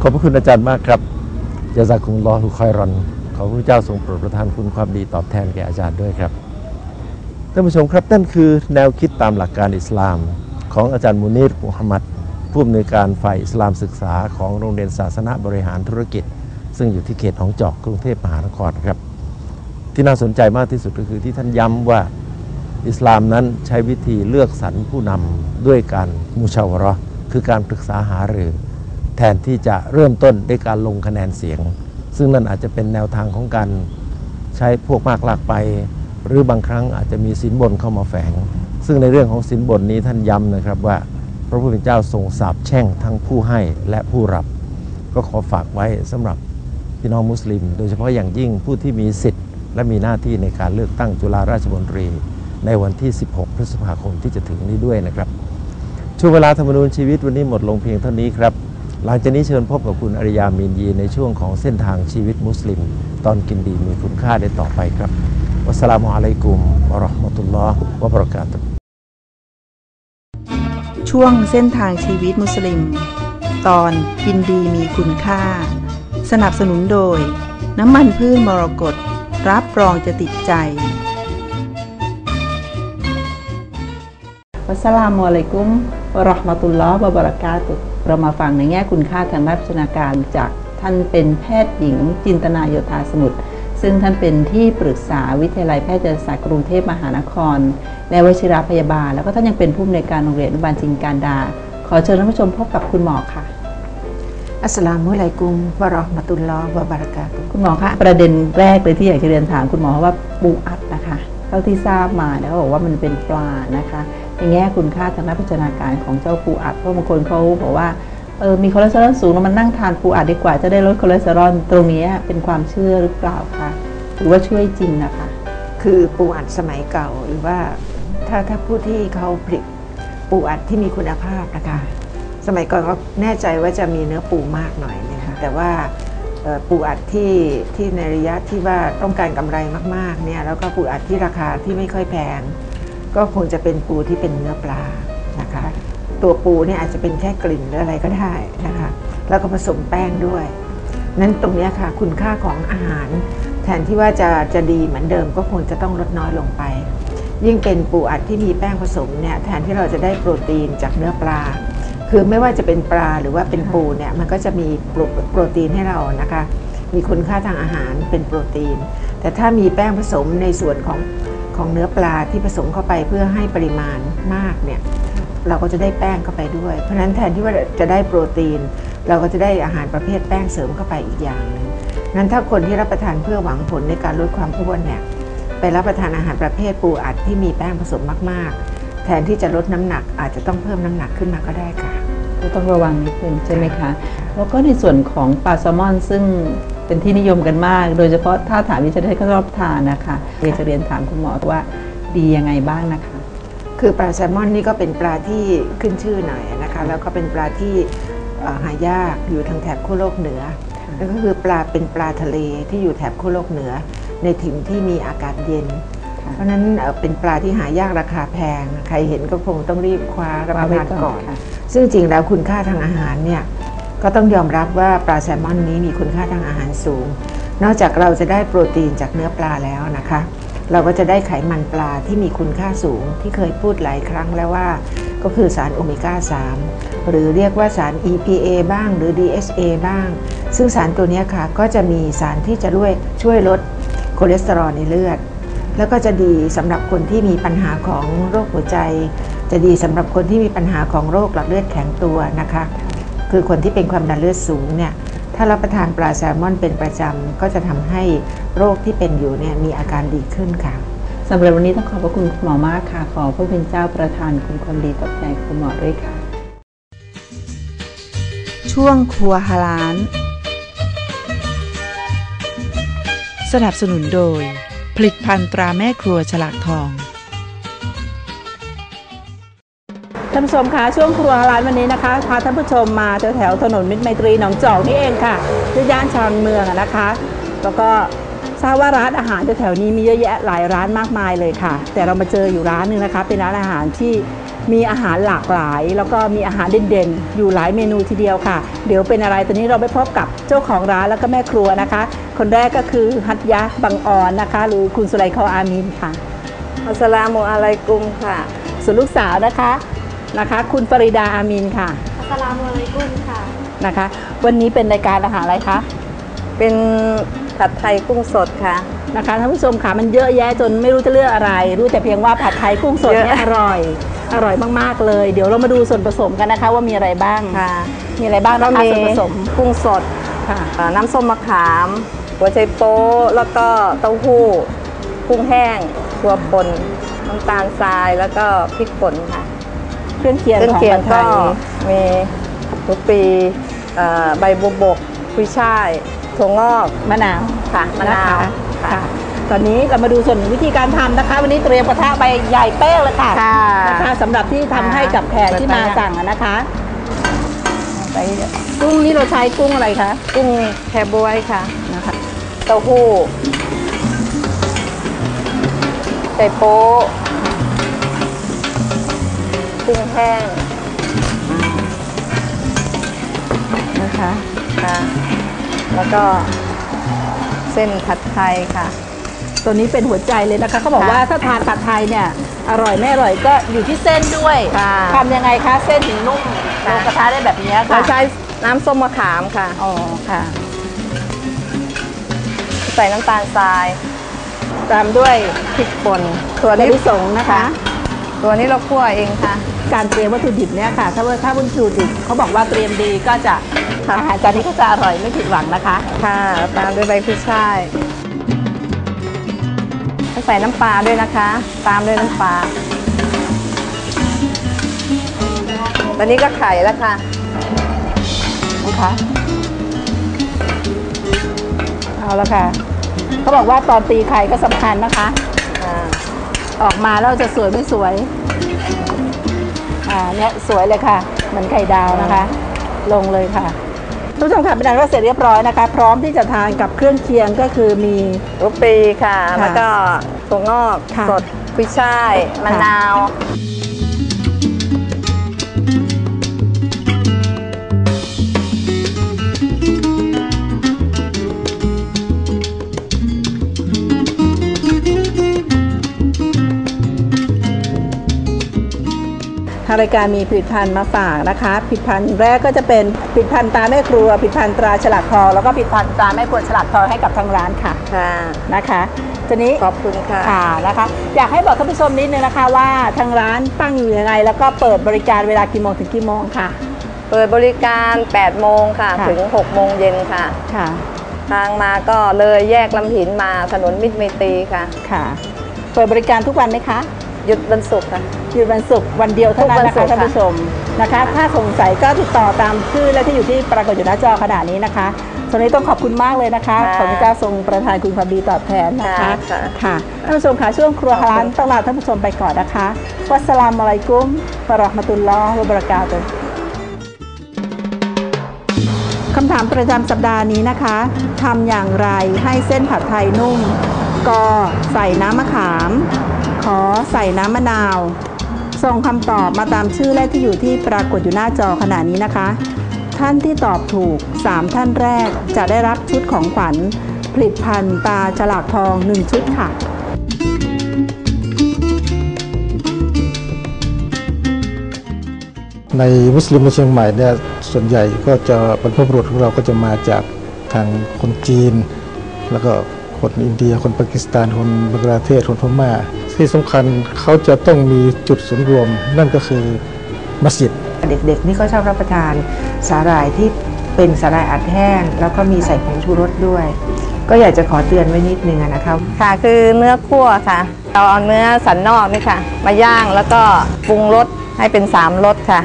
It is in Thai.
ขอบพระคุณอาจารย์มากครับยาซาคุมลอฮุคอยรอน ขอพระเจ้าทรงโปรดประทานคุณความดีตอบแทนแก่อาจารย์ด้วยครับ ท่านผู้ชมครับนั่นคือแนวคิดตามหลักการอิสลาม ของอาจารย์มูนีรมุฮัมมัดผู้อำนวยการฝ่ายอิสลามศึกษาของโรงเรียนศาสนาบริหารธุรกิจ ซึ่งอยู่ที่เขตหนองจอกกรุงเทพมหานครครับ ที่น่าสนใจมากที่สุดก็คือที่ท่านย้ำว่าอิสลามนั้นใช้วิธีเลือกสรรผู้นำด้วยการมุชาวราะห์คือการปรึกษาหารือ แทนที่จะเริ่มต้นด้วยการลงคะแนนเสียง ซึ่งนั่นอาจจะเป็นแนวทางของการใช้พวกมากหลากไป หรือบางครั้งอาจจะมีสินบนเข้ามาแฝง ซึ่งในเรื่องของสินบนนี้ท่านย้ำนะครับว่า พระผู้เป็นเจ้าทรงสาบแช่งทั้งผู้ให้และผู้รับ ก็ขอฝากไว้สำหรับพี่น้องมุสลิม โดยเฉพาะอย่างยิ่งผู้ที่มีสิทธิ์ และมีหน้าที่ในการเลือกตั้งจุฬาราชมนตรี ในวันที่ 16 พฤษภาคมที่จะถึงนี้ด้วยนะครับช่วงเวลาธรรมนูญชีวิตวันนี้หมดลงเพียงเท่านี้ครับ หลังจากนี้เชิญพบกับคุณอริยามีนยีในช่วงของเส้นทางชีวิตมุสลิม ตอนกินดีมีคุณค่าได้ต่อไปครับวัสสลามุอะลัยกุมวะราะห์มะตุลลอฮ์วะบะเราะกาตุช่วงเส้นทางชีวิตมุสลิม ตอนกินดีมีคุณค่า สนับสนุนโดย น้ำมันพืชมรกตรับรองจะติดใจ วัสสลามุอะลัยกุมวะเราะห์มะตุลลอฮ์วะบะเราะกาตุฮ์เรามาฟังในแง่คุณค่าทางด้านพัฒนาการจากท่านเป็นแพทย์หญิงจินตนาโยธาสมุทรซึ่งท่านเป็นที่ปรึกษาวิทยาลัยแพทยศาสตร์กรุงเทพมหานคร และวชิรพยาบาล แล้วก็ท่านยังเป็นผู้อำนวยการโรงเรียนอนุบาลจิงการดา ขอเชิญท่านผู้ชมพบกับคุณหมอค่ะ อัสสลามุอะลัยกุมวะเราะห์มะตุลลอฮ์วะบะเราะกาตุฮ์คุณหมอคะประเด็นแรกเลยที่อยากจะเรียนถามคุณหมอว่าปูอัดนะคะ เท่าที่ทราบมาเนี่ยเขาบอกว่ามันเป็นปลานะคะ ในแง่คุณค่าทางด้านพัฒนาการของเจ้าปูอัดเพราะบางคนเขาบอกว่าเออมีคอเลสเตอรอลสูงแล้วมันนั่งทานปูอัดดีกว่าจะได้ลดคอเลสเตอรอลตรงนี้เป็นความเชื่อหรือเปล่าคะหรือว่าช่วยจริงนะคะ คือปูอัดสมัยเก่าหรือว่าถ้าถ้าผู้ที่เขาผลิตปูอัดที่มีคุณภาพนะคะ สมัยก่อนก็แน่ใจว่าจะมีเนื้อปูมากหน่อยนะคะแต่ว่าปูอัดที่ที่ในระยะที่ว่าต้องการกำไรมากๆเนี่ยแล้วก็ปูอัดที่ราคาที่ไม่ค่อยแพง ก็คงจะเป็นปูที่เป็นเนื้อปลานะคะ ตัวปูเนี่ยอาจจะเป็นแค่กลิ่นหรืออะไรก็ได้นะคะ แล้วก็ผสมแป้งด้วย นั้นตรงนี้ค่ะ คุณค่าของอาหาร แทนที่ว่าจะจะดีเหมือนเดิมก็คงจะต้องลดน้อยลงไป ยิ่งเป็นปูอัดที่มีแป้งผสมเนี่ยแทนที่เราจะได้โปรตีนจากเนื้อปลา คือไม่ว่าจะเป็นปลาหรือว่าเป็นปูเนี่ยมันก็จะมีโปรตีนให้เรานะคะ มีคุณค่าทางอาหารเป็นโปรตีน แต่ถ้ามีแป้งผสมในส่วนของ ของเนื้อปลาที่ผสมเข้าไปเพื่อให้ปริมาณมากเนี่ยเราก็จะได้แป้งเข้าไปด้วย เพราะฉะนั้นแทนที่ว่าจะได้โปรตีน เราก็จะได้อาหารประเภทแป้งเสริมเข้าไปอีกอย่างหนึ่งนั้นถ้าคนที่รับประทานเพื่อหวังผลในการลดความอ้วนเนี่ยไปรับประทานอาหารประเภทปูอัดที่มีแป้งผสมมาก ๆ แทนที่จะลดน้ำหนักอาจจะต้องเพิ่มน้ำหนักขึ้นมาก็ได้ค่ะก็ต้องระวังนิดนึงใช่ไหมคะ แล้วก็ในส่วนของปลาแซลมอนซึ่ง เป็นที่นิยมกันมาก โดยเฉพาะถ้าถามดิฉันได้ก็ชอบทานนะคะเรียนจะเรียนถามคุณหมอว่าดียังไงบ้างนะคะ คือปลาแซลมอนนี่ก็เป็นปลาที่ขึ้นชื่อหน่อยนะคะ แล้วก็เป็นปลาที่เอ่อหายากอยู่ทางแถบขั้วโลกเหนือนั่นก็คือปลาเป็นปลาทะเลที่อยู่แถบขั้วโลกเหนือ ในถิ่นที่มีอากาศเย็นค่ะเพราะฉะนั้นเอ่อเป็นปลาที่หายากราคาแพง ใครเห็นก็คงต้องรีบคว้ารับประทานก่อนค่ะซึ่งจริงแล้วคุณค่าทางอาหารเนี่ย ก็ต้องยอมรับว่าปลาแซลมอนนี้มีคุณค่าทางอาหารสูง นอกจากเราจะได้โปรตีนจากเนื้อปลาแล้วนะคะ เราก็จะได้ไขมันปลาที่มีคุณค่าสูงที่เคยพูดหลายครั้งแล้วว่า ก็คือสารโอเมก้า 3 หรือเรียกว่าสาร EPA บ้างหรือ DHA บ้าง ซึ่งสารตัวนี้ค่ะก็จะมีสารที่จะด้วยช่วยลดคอเลสเตอรอลในเลือด แล้วก็จะดีสำหรับคนที่มีปัญหาของโรคหัวใจ จะดีสำหรับคนที่มีปัญหาของโรคหลอดเลือดแข็งตัวนะคะ คือคนที่เป็นความดันเลือดสูงเนี่ยถ้ารับประทานปลาแซลมอนเป็นประจำก็จะทำให้โรคที่เป็นอยู่เนี่ยมีอาการดีขึ้นค่ะสำหรับวันนี้ต้องขอบพระคุณคุณหมอมากค่ะ ขอพระเป็นเจ้าประทานคุณความดีตอบแทนคุณหมอด้วยค่ะ ช่วงครัวฮาลาน สนับสนุนโดย ผลิตภัณฑ์ตราแม่ครัวฉลากทอง ท่านผู้ชมคะช่วงครัวร้านวันนี้นะคะพาท่านผู้ชมมาแถวแถวๆถนนมิตรไมตรีหนองจอกนี่เองค่ะที่ย่านชานเมืองอะนะคะ แล้วก็ทราบว่าร้านอาหารแถวๆนี้มีเยอะแยะหลายร้านมากมายเลยค่ะ แต่เรามาเจออยู่ร้านหนึ่งนะคะ เป็นร้านอาหารที่มีอาหารหลากหลาย แล้วก็มีอาหารเด่นๆ อยู่หลายเมนูทีเดียวค่ะ เดี๋ยวเป็นอะไรตอนนี้เราไปพบกับเจ้าของร้านแล้วก็แม่ครัวนะคะ คนแรกก็คือฮัตยะบังออนนะคะ หรือคุณสุไลคออามีนค่ะอัสสลามุอะลัยกุมค่ะ ส่วนลูกสาวนะคะ นะคะ คุณฟริดาอามีนค่ะอัสสลามุอะลัยกุมค่ะ นะคะ วันนี้เป็นรายการอาหารอะไรคะเป็นผัดไทยกุ้งสดค่ะ นะคะท่านผู้ชมค่ะมันเยอะแยะจนไม่รู้จะเลือกอะไร รู้แต่เพียงว่าผัดไทยกุ้งสดเนี่ยเยออะร่อย อร่อยมากๆเลย เดี๋ยวเรามาดูส่วนผสมกันนะคะ ว่ามีอะไรบ้าง ค่ะมีอะไรบ้างก็นะคะมีส่วนผสมกุ้งสดค่ะ เอ่อน้ำส้มมะขาม หัวไชโป๊แล้วก็เต้าหู้ กุ้งแห้ง ถั่วป่นน้ำตาลทรายแล้วก็พริกป่นค่ะ เครื่องเคียงเครื่องของเคียงผัดไทก็ยมีหัวปลีเอ่อใบบุบกกุยช่ายถั่วงอกมะนาวค่ะมะนาวคค่ะค่ะ ตอนนี้เรามาดูส่วนวิธีการทำนะคะ วันนี้เตรียมกระทะใบใหญ่เป้งเลยค่ะค่ะนะคะสำหรับที่ทำให้กับแขกที่มาสั่งอะนะคะไปกุ้งนี่เราใช้กุ้งอะไรคะกุ้งแคบวยค่ะนะคะเต้าหู้ไก่โป๊ะ กุ้งแห้งนะคะค่ะ แล้วก็เส้นผัดไทยค่ะ ตัวนี้เป็นหัวใจเลยนะคะเขาบอกค่ะว่าถ้าทานผัดไทยเนี่ยอร่อยไม่อร่อยก็อยู่ที่เส้นด้วยค่ะทำยังไงคะเส้นถึงนุ่มลค่ะ งกระทะได้แบบนี้เราค่ะใช้น้ำส้มมะขามค่ะ อ๋อค่ะ ใส่น้ำตาลทราย ตามด้วยพริกป่นตัวลิสงนะคะ ตัวนี้เราคั่วเองค่ะ การเตรียมวัตถุดิบเนี่ยค่ะ ถ้าว่าถ้าวัตถุดิบเขาบอกว่าเตรียมดีก็จะค่ะอาหารจานนี้ก็จะอร่อยไม่ผิดหวังนะคะ ค่ะตามด้วยใบพริกช่ายใส่น้ำปลาด้วยนะคะ ตามด้วยน้ำปลาตอนนี้ก็ไข่แล้วค่ะนะคะเอาละค่ะ เขาบอกว่าตอนตีไข่ก็สำคัญนะคะ อ่าออกมาแล้วจะสวยไม่สวย อ่าเนี่ยสวยเลยค่ะ เหมือนไข่ดาวนะคะ ลงเลยค่ะทุกท่านค่ะเป็นอันว่าเสร็จเรียบร้อยนะคะ พร้อมที่จะทานกับเครื่องเคียงก็คือมีลูกปีค่ะค่ะ แล้วก็ถั่วงอกค่ะ สดกุยช่ายมะนาว ทางรายการมีผลิตภัณฑ์มาฝากนะคะ ผลิตภัณฑ์แรกก็จะเป็นผลิตภัณฑ์ตาแม่ครัว ผลิตภัณฑ์ตราฉลากทองแล้วก็ผลิตภัณฑ์ตราแม่ครัวฉลากทองให้กับทางร้านค่ะค่ะนะคะทีนี้ขอบคุณค่ะค่ะนะคะ อยากให้บอกท่านผู้ชมนิดนึงนะคะว่าทางร้านตั้งอยู่ยังไง แล้วก็เปิดบริการเวลากี่โมงถึงกี่โมงค่ะ เปิดบริการ 8 โมงค่ะ ค่ะ ถึง 6 โมงเย็นค่ะ ค่ะทางมาก็เลยแยกลำหินมาถนนมิตรไมตรีค่ะ ค่ะ เปิดบริการทุกวันไหมคะ หยุดวันศุกร์ค่ะ หยุดวันศุกร์วันเดียวเท่านั้นนะทุกวัคะนศุกร์ท่านผู้ชมนะคะ ถ้าสงสัยก็ติดต่อตามชื่อและที่อยู่ที่ปรากฏอยู่หน้าจอขณะนี้นะคะตอนนี้ต้องขอบคุณมากเลยนะคะค่ะขอพระเจ้าทรงประทานคุณความดีตอบแทนนะคะค่ะค่ะค่ะท่านผู้ชมค่ะช่วงครัวฮาลานต้องลาท่านผู้ชมไปก่อนนะคะวัสสลามุอะลัยกุมวะเราะห์มะตุลลอฮ์วะบะเราะกาตุฮ์ คำถามประจำสัปดาห์นี้นะคะ ทำอย่างไรให้เส้นผัดไทยนุ่ม กใส่น้ำมะขาม ขอใส่น้ำมะนาว ส่งคำตอบมาตามชื่อและที่อยู่ที่ปรากฏอยู่หน้าจอขณะนี้นะคะ ท่านที่ตอบถูก 3 ท่านแรกจะได้รับชุดของขวัญ ผลิตภัณฑ์ตาฉลากทอง 1 ชุดค่ะในมุสลิมในเชียงใหม่เนี่ยส่วนใหญ่ก็จะบรรพบุรุษของเราก็จะมาจากทางคนจีน แล้วก็ คนอินเดีย คนปากีสถาน คนบังกลาเทศ คนพม่า ที่สำคัญเขาจะต้องมีจุดศูนย์รวม นั่นก็คือมัสยิด เด็กๆ นี่ก็ชอบรับประทานสาหร่ายที่เป็นสาหร่ายอัดแห้ง แล้วก็มีใส่ผงชูรสด้วย ก็อยากจะขอเตือนไว้นิดนึงอะนะคะค่ะคือเนื้อคั่วค่ะเราเอาเนื้อสันนอกนี่ค่ะ มาย่างแล้วก็ปรุงรสให้เป็น3รสค่ะ